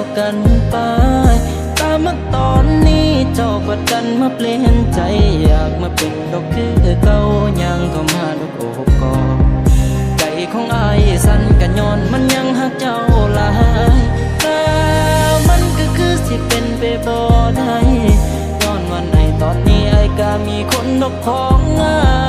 อกกันไปตามมาตอนนี้เจ้าประดันมาเปลี่ยนใจ อยากมาเป็นดอกคือเก่ายังเข้ามาดอกโอบกอดใจของอายสั่นกันย้อนมันยังหักเจ้าหลายแต่มันก็คือสิเป็นไปบ่ได้ย้อนวันไหนตอนนี้ไอ้ก็มีคนดอกของงาย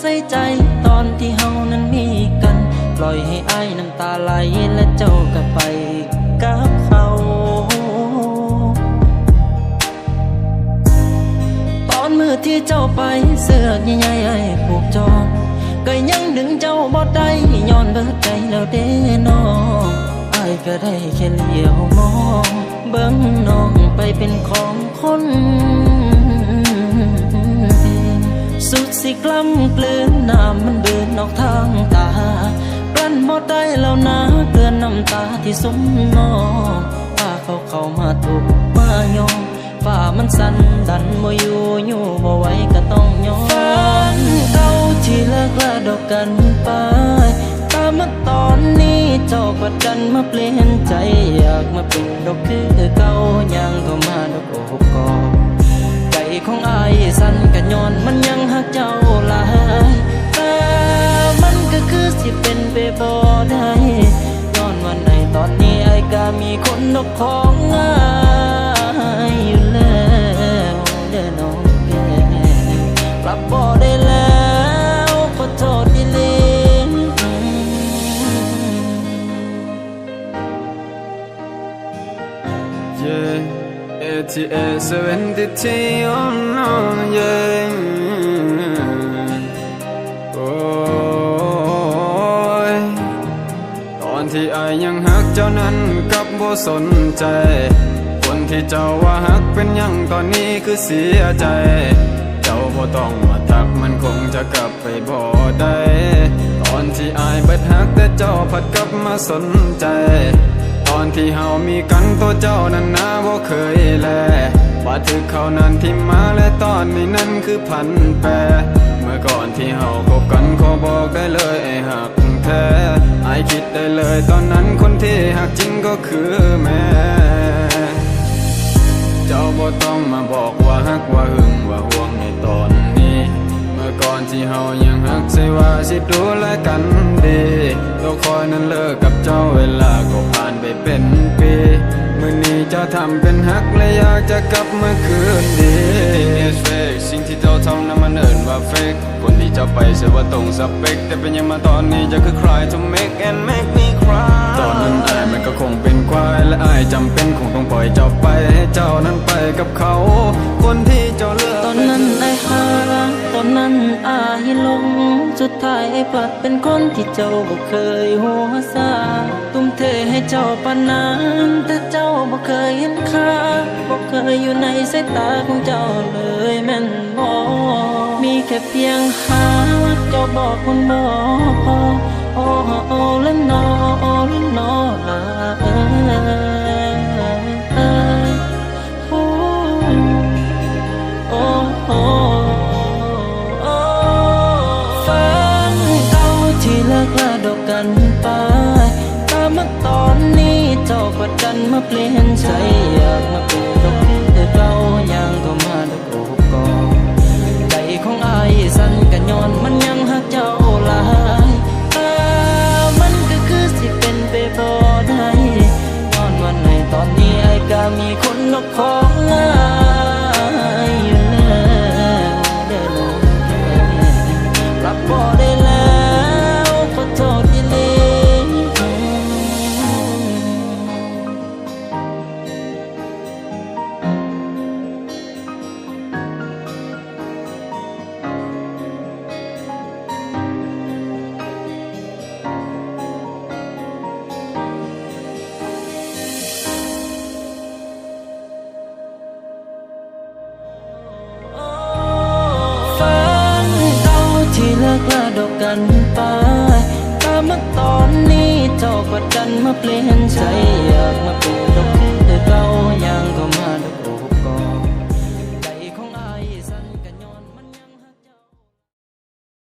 ใส่ใจตอนที่เฮานั้นมีกัน ปล่อยให้อายน้ำตาไหลและเจ้าก็ไปกับเขาตอนมือที่เจ้าไปเสื้อใหญ่ๆไอ้ผูกจองก็ยังดึงเจ้าบ่ได้ย้อนเบิดใจแล้วเด้น้องอายก็ได้แค่เลี้ยวมอง เบิ่งน้องไปเป็นของคน สุดสิกล้ำกลืนน้ำมันเบือนออกทางตากลั้นบ่ได้แล้วนะเกลือนน้ำตาที่สมนองพาเขาเข้ามาถูกมายอมฝ่ามันสั่นดันบ่อยู่อยู่บ่ไหวก็ต้องยอมฝันเก่าที่เลิกลาดอกกันไปตามมาตอนนี้เจ้าก็ดันมาเปลี่ยนใจอยากมาเป็นดอกคือเก่ายังเข้ามาดอกโอบกอด มีคนกของง่ายอยู่แล้วเด้อน้องแก่ปรับบ่ได้แล้วขอโทษอีหลี Yeah, ATA 72 oh no, yeah. โอ้ยตอนที่อายยังหัก เจ้านั้นกับบ่สนใจ คนที่เจ้าว่าหักเป็นยังตอนนี้คือเสียใจ เจ้าบ่ต้องมาทักมันคงจะกลับไปบ่ได้ตอนที่อายเบิดหักแต่เจ้าผัดกลับมาสนใจ ตอนที่เฮามีกันตัวเจ้านั้นนาบ่เคยแล ถึกเขานั้นที่มาและตอนนี้นั้นคือพันแปรเมื่อก่อนที่เฮาคบกันขอบอกได้เลยไอ้หักแท้ไอคิดได้เลยตอนนั้นคนที่หักจริงก็คือแม่เจ้าบ่ต้องมาบอกว่าหักว่าหึงว่าห ก่อนที่เฮายังฮักใช่ว่าสิดูแลกันดีตัวคอยนั้นเลิกกับเจ้าเวลาก็ผ่านไปเป็นปีมื่อนี้เจ้าทำเป็นฮักและอยากจะกลับมาคืนดี It's fake สิ่งที่เจ้าทำนั้นมันเอิ้นว่า fake คนที่เจ้าไปเสียว่าตรงสเปคแต่เป็นยังมาตอนนี้จะคือ cry to make and make me cry ตอนนั้นอายมันก็คงเป็น และอายจำเป็นคงต้องปล่อยเจ้าไปให้เจ้านั้นไปกับเขา คนที่เจ้าเลือกตอนนั้นไอ้หาตอนนั้นอายลง สุดท้ายไอ้ปัดเป็นคนที่เจ้าบ่เคยหัวซาตุ้มเทให้เจ้าปานนั้นแต่เจ้าบ่เคยเห็นค่าบ่เคยอยู่ในสายตาของเจ้าเลยแม่นบ่มีแค่เพียงหาเจ้าบอกคนบ่พอ โอ้โอ้และนอโอ้และนอลาเออโอ้โอ้โอ้โอ้ฝันเก่าที่เลิกลาดอกกันไปตามมาตอนนี้เจ้าก็ดันมาเปลี่ยนใจอยากมาเป็นดอกคือเก่ายังก็มาดอกโอบกอดใจของอายสั่นกันย้อนมันยัง กันมาเปลี่ยนใจอยากมาเป็นกับเธอเก่าอย่างก็